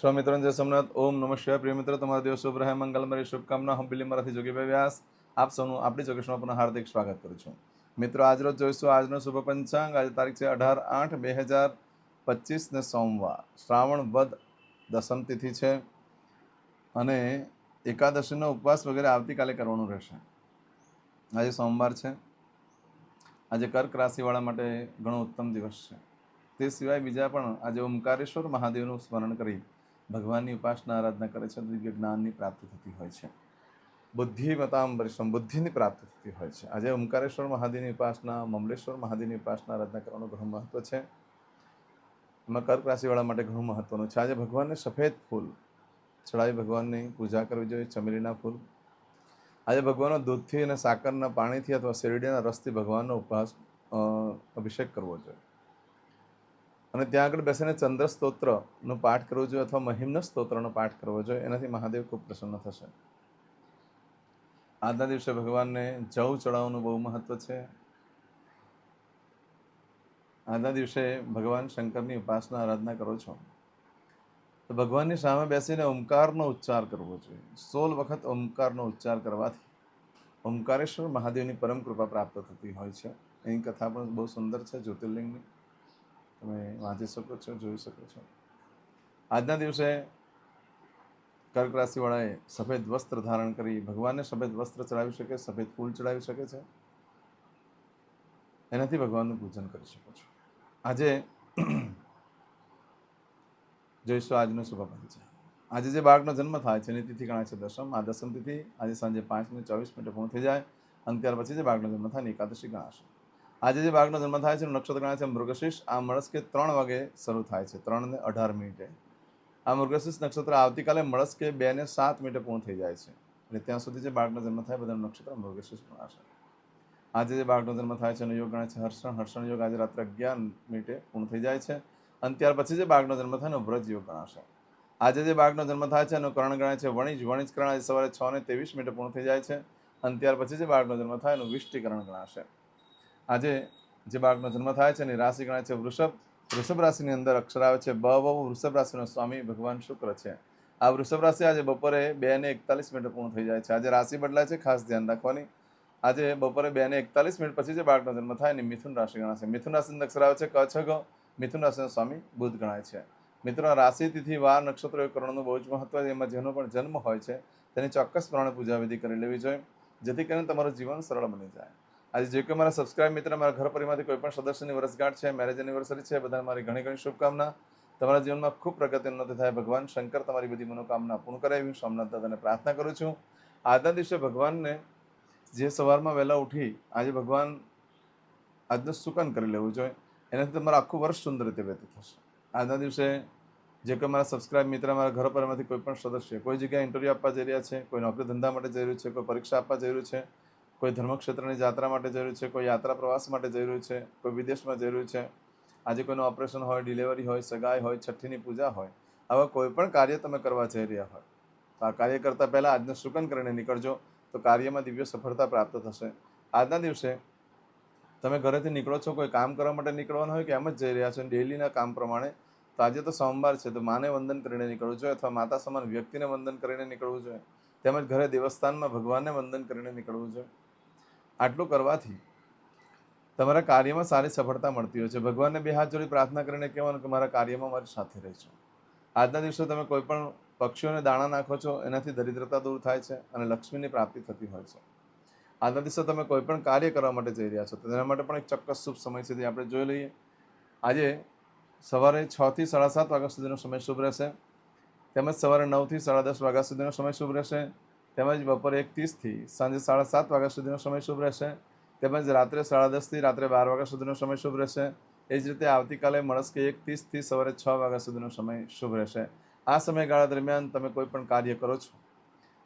શ્રો મિત્રોને જય સોમનાથ. ઓમ નમઃ શિવાય. પ્રિય મિત્રો, તમારો દિવસ શુભ રહે. મંગલમરી શુભકામના. હું બિલી મારાથી વ્યાસ આપ સૌનું આપણી ચોકસમાં પુનઃ હાર્દિક સ્વાગત કરું છું. મિત્રો આજરોજ જોઈશું આજનો શુભ પંચાંગ. આજે તારીખ છે અઢાર આઠ બે હજાર પચીસને સોમવાર. શ્રાવણ વદ દસમ તિથિ છે અને એકાદશીનો ઉપવાસ વગેરે આવતીકાલે કરવાનું રહેશે. આજે સોમવાર છે. આજે કર્ક રાશિવાળા માટે ઘણો ઉત્તમ દિવસ છે. તે સિવાય બીજા પણ આજે ઓમકારેશ્વર મહાદેવનું સ્મરણ કરી ભગવાનની ઉપાસના, આરાધના કરે છે દિવ્ય જ્ઞાનની પ્રાપ્તિ થતી હોય છે. બુદ્ધિમતામ પરિશ્રમ બુદ્ધિની પ્રાપ્તિ થતી હોય છે. આજે ઓમકારેશ્વર મહાદેવની ઉપાસના, મમલેશ્વર મહાદેવની ઉપાસના, આરાધના કરવાનું ઘણું મહત્વ છે. એમાં કર્ક રાશિવાળા માટે ઘણું મહત્વનું છે. આજે ભગવાનને સફેદ ફૂલ, ચડાવી ભગવાનની પૂજા કરવી જોઈએ, ચમેલીના ફૂલ. આજે ભગવાનનો દૂધથી અને સાકરના પાણીથી અથવા શેરડીના રસથી ભગવાનનો ઉપવાસ અભિષેક કરવો જોઈએ. અને ત્યાં આગળ બેસીને ચંદ્ર સ્તોત્રનો પાઠ કરવો જોઈએ અથવા મહિમ્ન સ્તોત્રનો પાઠ કરવો જોઈએ, એનાથી મહાદેવ ખૂબ પ્રસન્ન થશે. આજના દિવસે ભગવાનને જવ ચડાવવાનું બહુ મહત્વ છે. આજના દિવસે ભગવાન શંકરની ઉપાસના આરાધના કરો છો. તો ભગવાનની સામે બેસીને ઓમકારનો ઉચ્ચાર કરવો જોઈએ. સોળ વખત ઓમકારનો ઉચ્ચાર કરવાથી ઓમકારેશ્વર મહાદેવની પરમ કૃપા પ્રાપ્ત થતી હોય છે. એની કથા પણ બહુ સુંદર છે જ્યોતિર્લિંગની. તમે વાંચી શકો છો, જોઈ શકો છો. આજના દિવસે કર્ક રાશિવાળાએ સફેદ વસ્ત્ર ધારણ કરી ભગવાનને સફેદ વસ્ત્ર ચડાવી શકે, સફેદ ફૂલ ચડાવી શકે છે. એનાથી ભગવાનનું પૂજન કરી શકો છો. આજે જોઈશું આજનો શુભ છે. આજે જે બાળકનો જન્મ થાય છે, એની તિથિ ગણાય છે દસમ. આ દસમ તિથિ આજે સાંજે પાંચ ને ચોવીસ મિનિટે પૂર્ણ થઈ જાય અને ત્યાર પછી જે બાળકનો જન્મ થાય એકાદશી ગણાશે. આજે જે બાળકનો જન્મ થાય છે નક્ષત્ર ગણાય છે મૃગશીર્ષ આ મળસ્કે ત્રણ વાગે શરૂ થાય છે, ત્રણ ને અઢાર મિનિટે. આ મૃગશીર્ષ નક્ષત્ર આવતીકાલે મળસ્કે બે ને સાત મિનિટે પૂર્ણ થઈ જાય છે. અને ત્યાં સુધી જે બાળકનો જન્મ થાય બધાનું નક્ષત્ર મૃગશીર્ષ ગણાશે. આજે જે બાળકનો જન્મ થાય છે એનો યોગ ગણાય છે હર્ષણ. હર્ષણ યોગ આજે રાત્રે અગિયાર મિનિટે પૂર્ણ થઈ જાય છે. અને ત્યાર પછી જે બાળકનો જન્મ થાય એનો વ્રજ યોગ ગણાશે. આજે જે બાળકનો જન્મ થાય છે એનો કરણ ગણાય છે વણિજ. વણિજ કરણ આજે સવારે છ ને ત્રેવીસ મિનિટે પૂર્ણ થઈ જાય છે. અને ત્યાર પછી જે બાળકનો જન્મ થાય એનું વિષ્ટિકરણ ગણાશે. આજે જે બાળકનો જન્મ થાય છે એની રાશિ ગણાય છે વૃષભ. વૃષભ રાશિની અંદર અક્ષર આવે છે બ, વ વૃષભ રાશિનો સ્વામી ભગવાન શુક્ર છે. આ વૃષભ રાશિ આજે બપોરે બે ને એકતાલીસ મિનિટ પૂર્ણ થઈ જાય છે. આજે રાશિ બદલાય છે, ખાસ ધ્યાન રાખવાની. આજે બપોરે બે ને એકતાલીસ મિનિટ પછી જે બાળકનો જન્મ થાય એની મિથુન રાશિ ગણાશે. મિથુન રાશિની અક્ષર આવે છે કચ્છ ગ મિથુન રાશિનો સ્વામી બુધ ગણાય છે. મિત્રો રાશિ, તિથિ, વાર, નક્ષત્રો એ કરવાનું બહુ જ મહત્વ છે. એમાં જેનો પણ જન્મ હોય છે તેની ચોક્કસ પ્રમાણે પૂજા વિધિ કરી લેવી જોઈએ, જેથી કરીને તમારું જીવન સરળ બની જાય. આજે જે કોઈ મારા સબસ્ક્રાઇબ મિત્ર, મારા ઘર પરિવારમાંથી કોઈ પણ સદસ્યની વર્ષગાંઠ છે મેરેજ એનિવર્સરી છે, બધાને મારી ઘણી ઘણી શુભકામના. તમારા જીવનમાં ખૂબ પ્રગતિ ઉન્નતિ થાય. ભગવાન શંકર તમારી બધી મનોકામના પૂર્ણ કરે એવી સોમનાથ દાદાને પ્રાર્થના કરું છું. આજના દિવસે ભગવાનને જે સવારમાં વહેલા ઉઠી આજે ભગવાન આજનું સુકન કરી લેવું જોઈએ. એનાથી તમારું આખું વર્ષ સુંદર રીતે વ્યતીત થશે. આજના દિવસે જે કોઈ મારા સબસ્ક્રાઇબ મિત્ર, મારા ઘર પરમાંથી કોઈ પણ સદસ્ય કોઈ જગ્યાએ ઇન્ટરવ્યૂ આપવા જઈ રહ્યા છે, કોઈ નોકરી ધંધા માટે જઈ રહ્યું છે, કોઈ પરીક્ષા આપવા જઈ રહ્યું છે કોઈ ધર્મક્ષેત્રની યાત્રા માટે જઈ રહ્યું છે, કોઈ યાત્રા પ્રવાસ માટે જઈ રહ્યું છે, કોઈ વિદેશમાં જઈ રહ્યું છે, આજે કોઈનું ઓપરેશન હોય, ડિલિવરી હોય, સગાઈ હોય, છઠ્ઠીની પૂજા હોય, આવા કોઈ પણ કાર્ય તમે કરવા જઈ રહ્યા હોય, તો આ કાર્ય કરતાં પહેલાં આજનું શુકન કરીને નીકળજો, તો કાર્યમાં દિવ્ય સફળતા પ્રાપ્ત થશે. આજના દિવસે તમે ઘરેથી નીકળો છો, કોઈ કામ કરવા માટે નીકળવાનું હોય કે એમ જ જઈ રહ્યા છો, ડેલીના કામ પ્રમાણે, તો આજે તો સોમવાર છે, તો માને વંદન કરીને નીકળવું જોઈએ અથવા માતા સમાન વ્યક્તિને વંદન કરીને નીકળવું જોઈએ, તેમજ ઘરે દેવસ્થાનમાં ભગવાનને વંદન કરીને નીકળવું જોઈએ. આટલું કરવાથી તમારા કાર્યમાં સારી સફળતા મળતી હોય છે. ભગવાનને બે હાથ જોડી પ્રાર્થના કરીને કહેવાનું કે મારા કાર્યમાં મારી સાથે રહેજો. આજના દિવસે તમે કોઈ પણ પક્ષીઓને દાણા નાખો છો, એનાથી દરિદ્રતા દૂર થાય છે અને લક્ષ્મીની પ્રાપ્તિ થતી હોય છે. આજના દિવસે તમે કોઈ પણ કાર્ય કરવા માટે જઈ રહ્યા છો, તો તેના માટે પણ એક ચોક્કસ શુભ સમય છે આપણે જોઈ લઈએ. આજે સવારે છથી સાડા સાત વાગ્યા સુધીનો સમય શુભ રહેશે. તેમજ સવારે નવથી સાડા દસ વાગ્યા સુધીનો સમય શુભ રહેશે. તેમજ બપોરે એક ત્રીસથી સાંજે સાડા સાત વાગ્યા સુધીનો સમય શુભ રહેશે. તેમજ રાત્રે સાડા દસથી રાત્રે બાર વાગ્યા સુધીનો સમય શુભ રહેશે. એ જ રીતે આવતીકાલે મળસ્કે એક ત્રીસથી સવારે છ વાગ્યા સુધીનો સમય શુભ રહેશે. આ સમયગાળા દરમિયાન તમે કોઈ પણ કાર્ય કરો છો,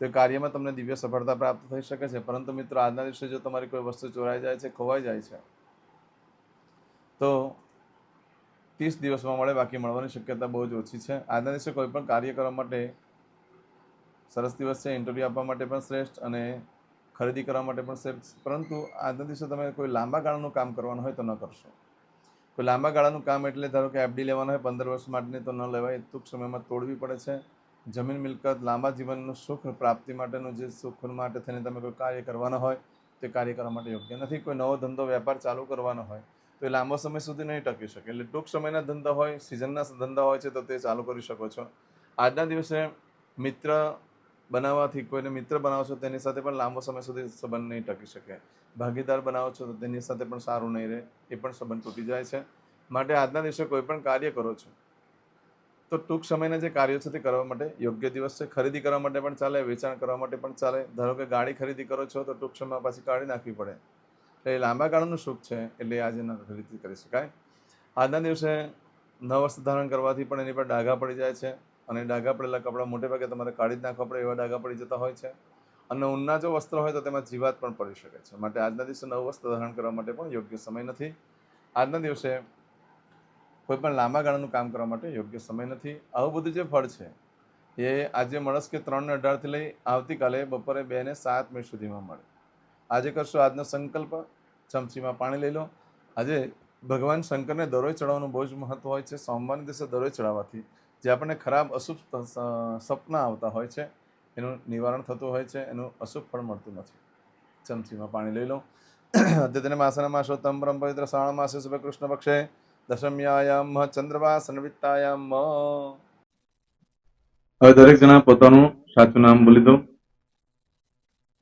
તો કાર્યમાં તમને દિવ્ય સફળતા પ્રાપ્ત થઈ શકે છે. પરંતુ મિત્રો, આજના દિવસે જો તમારી કોઈ વસ્તુ ચોરાઈ જાય છે, ખોવાઈ જાય છે, તો ત્રીસ દિવસમાં મળે, બાકી મળવાની શક્યતા બહુ જ ઓછી છે. આજના દિવસે કોઈ પણ કાર્ય કરવા માટે સરસ દિવસ છે ઇન્ટરવ્યૂ આપવા માટે પણ શ્રેષ્ઠ અને ખરીદી કરવા માટે પણ શ્રેષ્ઠ. પરંતુ આજના દિવસે તમે કોઈ લાંબા ગાળાનું કામ કરવાનું હોય તો ન કરશો. કોઈ લાંબા ગાળાનું કામ એટલે ધારો કે એફડી લેવાનું હોય, પંદર વર્ષ માટેની તો ન લેવાય. ટૂંક સમયમાં તોડવી પડે છે. જમીન મિલકત, લાંબા જીવનનું સુખ, પ્રાપ્તિ માટેનું જે સુખ માટે થઈને તમે કોઈ કાર્ય કરવાના હોય, તે કાર્ય કરવા માટે યોગ્ય નથી. કોઈ નવો ધંધો, વેપાર ચાલુ કરવાનો હોય, તો એ લાંબો સમય સુધી નહીં ટકી શકે. એટલે ટૂંક સમયના ધંધા હોય સિઝનના ધંધા હોય છે, તો તે ચાલુ કરી શકો છો. આજના દિવસે મિત્ર બનાવવાથી કોઈને મિત્ર બનાવો છો તેની સાથે પણ લાંબો સમય સુધી સંબંધ નહીં ટકી શકે. ભાગીદાર બનાવો છો તો તેની સાથે પણ સારું નહીં રહે, એ પણ સંબંધ તૂટી જાય છે. માટે આજના દિવસે કોઈ પણ કાર્ય કરો છો, તો ટૂંક સમયના જે કાર્યો છે તે કરવા માટે યોગ્ય દિવસ છે. ખરીદી કરવા માટે પણ ચાલે, વેચાણ કરવા માટે પણ ચાલે. ધારો કે ગાડી ખરીદી કરો છો તો ટૂંક સમયમાં પાછી કાઢી નાખવી પડે. એટલે એ લાંબા ગાળાનું સુખ છે, એટલે આજે ન ખરીદી કરી શકાય. આજના દિવસે નવ વસ્ત્ર ધારણ કરવાથી પણ એની પર ડાઘા પડી જાય છે. અને ડાઘા પડેલા કપડાં મોટે ભાગે તમારે કાઢી જ નાખવા પડે એવા ડાઘા પડી જતા હોય છે. અને ઊનના જો વસ્ત્ર હોય તો તેમાં જીવાત પણ પડી શકે છે. માટે આજના દિવસે નવું વસ્ત્ર ધારણ કરવા માટે પણ યોગ્ય સમય નથી. આજના દિવસે કોઈ પણ લાંબા ગાળાનું કામ કરવા માટે યોગ્ય સમય નથી. આવું બધું જે ફળ છે, એ આજે મળશ કે ત્રણને અઢારથી લઈ આવતીકાલે બપોરે બે ને સાત મિનિટ સુધીમાં મળે. આજે કરશો આજનો સંકલ્પ. ચમચીમાં પાણી લઈ લો. આજે ભગવાન શંકરને દરરોજ ચડાવવાનું બહુ જ મહત્વ હોય છે. સોમવારના દિવસે દરરોજ ચડાવવાથી જે આપણને ખરાબ અશુભ સપના આવતા હોય છે, એનું નિવારણ થતું હોય છે, એનું અશુભ ફળ મળતું નથી. ચમચીમાં પાણી લઈ લો. અદ્યતને માસના માસોત્તમ પરમ પવિત્ર શ્રાવણ માસે શુભ કૃષ્ણ પક્ષે દશમ્યાયામ ચંદ્રવાસ વિત્તાયામ. હવે દરેક જણા પોતાનું સાચું નામ બોલી દો.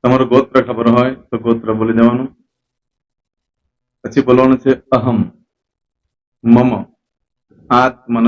તમારું ગોત્ર ખબર હોય તો ગોત્ર બોલી દેવાનું. પછી બોલવાનું છે અહમ, મમ, આત્મન.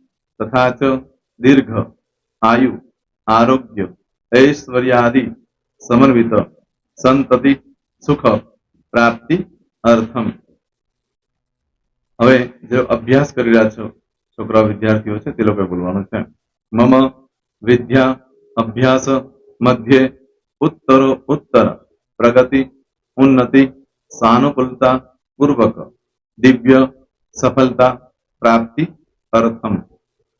તથા ચ દીર્ઘ આયુ આરોગ્ય ઐશ્વર્યાદિ સમન્વિત સંતતિ સુખ પ્રાપ્તિ અર્થમ હવે જે અભ્યાસ કરી રહ્યા છો છોકરા વિદ્યાર્થીઓ છે, તે લોકોએ બોલવાનું છે. મમ વિદ્યા અભ્યાસ મધ્યે ઉત્તરો ઉત્તર, પ્રગતિ ઉન્નતિ સાનુકૂલતા પૂર્વક, દિવ્ય સફળતા, પ્રાપ્તિ અર્થમ. હવે